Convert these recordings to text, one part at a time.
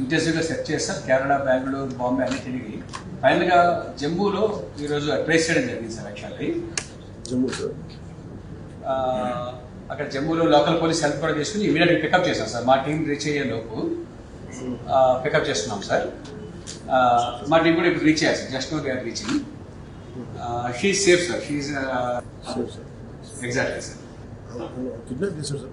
ఇంటెన్సివ్గా search చేస్తారు కేరళ బెంగళూరు బాంబే అన్ని తిరిగి ఫైనల్గా జమ్మూలో ఈరోజు ట్రేస్ చేయడం జరిగింది సార్ యాక్చువల్లీ జమ్మూ అక్కడ జమ్మూలో లోకల్ పోలీస్ హెల్ప్ కూడా చేసుకుని ఇమీడియట్గా పికప్ చేశాం సార్. మా టీం రీచ్ అయ్యే లోపు పికప్ చేస్తున్నాం సార్. మా టీం కూడా ఇప్పుడు రీచ్ అయ్యారు sir. Just now they are reaching she safe sir she exactly sir kidnap చేశారు sir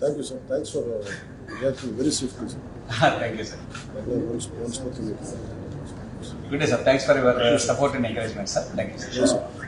Thank you, sir. Thanks for uh, reacting very swiftly, sir. Thank you, sir. Thank you. Once, once. Good day, sir. Thanks for your uh, support and encouragement, sir. Thank you, sir. Yes, sir.